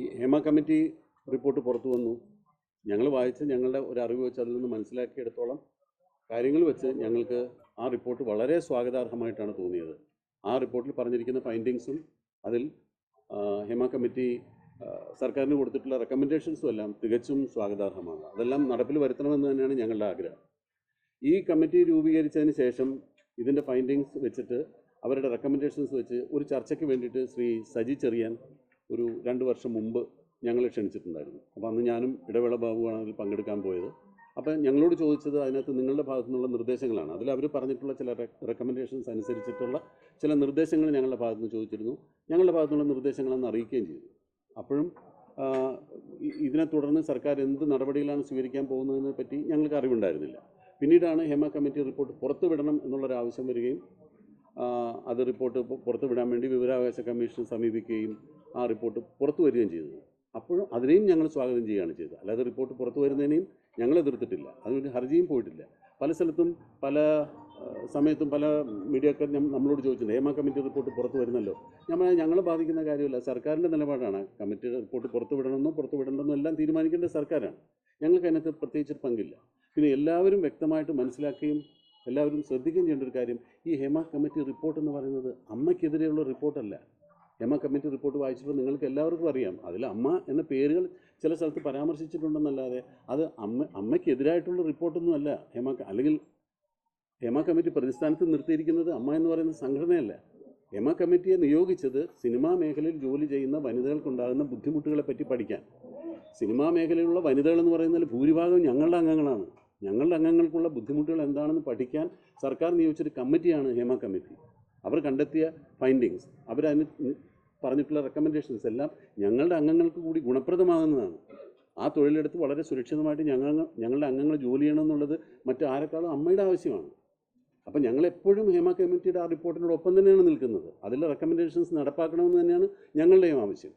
ഈ Hema committee report പുറത്തു വന്നു. ഞങ്ങൾ വായിച്ച് ഞങ്ങളുടെ ഒരു അറിവ് വെച്ച് അതിൽ നിന്ന് മനസ്സിലാക്കിയെടുത്തോളം കാര്യങ്ങൾ വെച്ച് ഞങ്ങൾക്ക് ആ റിപ്പോർട്ട് വളരെ സ്വാഗതാർഹമായിട്ടാണ് തോന്നിയത്. ആ റിപ്പോർട്ടിൽ പറഞ്ഞിരിക്കുന്ന ഫൈൻഡിങ്സും അതിൽ ഹേമ കമ്മിറ്റി സർക്കാരിന് കൊടുത്തിട്ടുള്ള റെക്കമെൻഡേഷൻസും എല്ലാം തികച്ചും സ്വാഗതാർഹമാണ്. അതെല്ലാം നടപ്പിൽ വരുത്തണമെന്ന് തന്നെയാണ് ഞങ്ങളുടെ ആഗ്രഹം. ഈ കമ്മിറ്റി രൂപീകരിച്ചതിന് ശേഷം ഇതിന്റെ ഫൈൻഡിങ്സ് വെച്ചിട്ട് അവരുടെ റെക്കമെൻഡേഷൻസ് വെച്ച് ഒരു ചർച്ചയ്ക്ക് വേണ്ടിയിട്ട് ശ്രീ സജി ചെറിയാൻ ഒരു രണ്ട് വർഷം മുമ്പ് ഞങ്ങളെ ക്ഷണിച്ചിട്ടുണ്ടായിരുന്നു. അപ്പോൾ അന്ന് ഞാനും ഇടവേള ബാബുവാണ് അതിൽ പങ്കെടുക്കാൻ പോയത്. അപ്പോൾ ഞങ്ങളോട് ചോദിച്ചത് അതിനകത്ത് നിങ്ങളുടെ ഭാഗത്തു നിന്നുള്ള നിർദ്ദേശങ്ങളാണ്. അതിൽ അവർ പറഞ്ഞിട്ടുള്ള ചില റെക്കമെൻഡേഷൻസ് അനുസരിച്ചിട്ടുള്ള ചില നിർദ്ദേശങ്ങൾ ഞങ്ങളുടെ ഭാഗത്തു നിന്ന് ചോദിച്ചിരുന്നു. ഞങ്ങളുടെ ഭാഗത്തുനിന്നുള്ള നിർദ്ദേശങ്ങളെന്ന് അറിയിക്കുകയും ചെയ്തു. അപ്പോഴും ഇതിനെ തുടർന്ന് സർക്കാർ എന്ത് നടപടികളാണ് സ്വീകരിക്കാൻ പോകുന്നതിനെ പറ്റി ഞങ്ങൾക്ക് അറിവുണ്ടായിരുന്നില്ല. പിന്നീടാണ് ഹേമ കമ്മിറ്റി റിപ്പോർട്ട് പുറത്തുവിടണം എന്നുള്ളൊരാവശ്യം വരികയും അത് റിപ്പോർട്ട് പുറത്തു വിടാൻ വേണ്ടി വിവരാവകാശ കമ്മീഷൻ സമീപിക്കുകയും ആ റിപ്പോർട്ട് പുറത്തു വരികയും ചെയ്തത് അപ്പോഴും അതിനെയും ഞങ്ങൾ സ്വാഗതം ചെയ്യുകയാണ് ചെയ്തത്. അല്ലാതെ റിപ്പോർട്ട് പുറത്തു വരുന്നതിനെയും ഞങ്ങൾ എതിർത്തിട്ടില്ല. അതുകൊണ്ട് ഹർജിയും പോയിട്ടില്ല. പല സ്ഥലത്തും പല സമയത്തും പല മീഡിയക്കാർ നമ്മളോട് ചോദിച്ചിട്ടുണ്ട് ഹേമ കമ്മിറ്റി റിപ്പോർട്ട് പുറത്തു വരുന്നല്ലോ? നമ്മൾ ഞങ്ങളെ ബാധിക്കുന്ന കാര്യമല്ല. സർക്കാരിന്റെ നിലപാടാണ്. കമ്മിറ്റി റിപ്പോർട്ട് പുറത്തു വിടണമെന്നോ പുറത്തു വിടണമെന്നോ എല്ലാം തീരുമാനിക്കേണ്ടത് സർക്കാരാണ്. ഞങ്ങൾക്ക് അതിനകത്ത് പ്രത്യേകിച്ച് പങ്കില്ല. പിന്നെ എല്ലാവരും വ്യക്തമായിട്ട് മനസ്സിലാക്കുകയും എല്ലാവരും ശ്രദ്ധിക്കുകയും ചെയ്യേണ്ട ഒരു കാര്യം ഈ ഹേമ കമ്മിറ്റി റിപ്പോർട്ട് എന്ന് പറയുന്നത് അമ്മയ്ക്കെതിരെയുള്ള റിപ്പോർട്ടല്ല ഹേമ കമ്മിറ്റി റിപ്പോർട്ട് വായിച്ചപ്പോൾ നിങ്ങൾക്ക് എല്ലാവർക്കും അറിയാം. അതിൽ അമ്മ എന്ന പേരുകൾ ചില സ്ഥലത്ത് പരാമർശിച്ചിട്ടുണ്ടെന്നല്ലാതെ അത് അമ്മ അമ്മയ്ക്കെതിരായിട്ടുള്ള റിപ്പോർട്ടൊന്നും അല്ല. ഹേമ അല്ലെങ്കിൽ ഹേമ കമ്മിറ്റി പ്രതിസ്ഥാനത്ത് നിർത്തിയിരിക്കുന്നത് അമ്മ എന്ന് പറയുന്ന സംഘടനയല്ല. ഹേമ കമ്മിറ്റിയെ നിയോഗിച്ചത് സിനിമാ മേഖലയിൽ ജോലി ചെയ്യുന്ന വനിതകൾക്കുണ്ടാകുന്ന ബുദ്ധിമുട്ടുകളെ പറ്റി പഠിക്കാൻ. സിനിമാ മേഖലയിലുള്ള വനിതകൾ എന്ന് പറയുന്നതിൽ ഭൂരിഭാഗം ഞങ്ങളുടെ അംഗങ്ങളാണ്. ഞങ്ങളുടെ അംഗങ്ങൾക്കുള്ള ബുദ്ധിമുട്ടുകൾ എന്താണെന്ന് പഠിക്കാൻ സർക്കാർ നിയോഗിച്ചൊരു കമ്മിറ്റിയാണ് ഹേമ കമ്മിറ്റി. അവർ കണ്ടെത്തിയ ഫൈൻഡിങ്സ് അവരതിന് പറഞ്ഞിട്ടുള്ള റെക്കമെൻഡേഷൻസ് എല്ലാം ഞങ്ങളുടെ അംഗങ്ങൾക്ക് കൂടി ഗുണപ്രദമാകുന്നതാണ്. ആ തൊഴിലെടുത്ത് വളരെ സുരക്ഷിതമായിട്ട് ഞങ്ങൾ ഞങ്ങളുടെ അംഗങ്ങൾ ജോലി ചെയ്യണമെന്നുള്ളത് മറ്റാരെക്കാളും അമ്മയുടെ ആവശ്യമാണ്. അപ്പം ഞങ്ങളെപ്പോഴും ഹേമ കമ്മിറ്റിയുടെ ആ റിപ്പോർട്ടിനോടൊപ്പം തന്നെയാണ് നിൽക്കുന്നത്. അതിലെ റെക്കമെൻഡേഷൻസ് നടപ്പാക്കണമെന്ന് തന്നെയാണ് ഞങ്ങളുടെയും ആവശ്യം.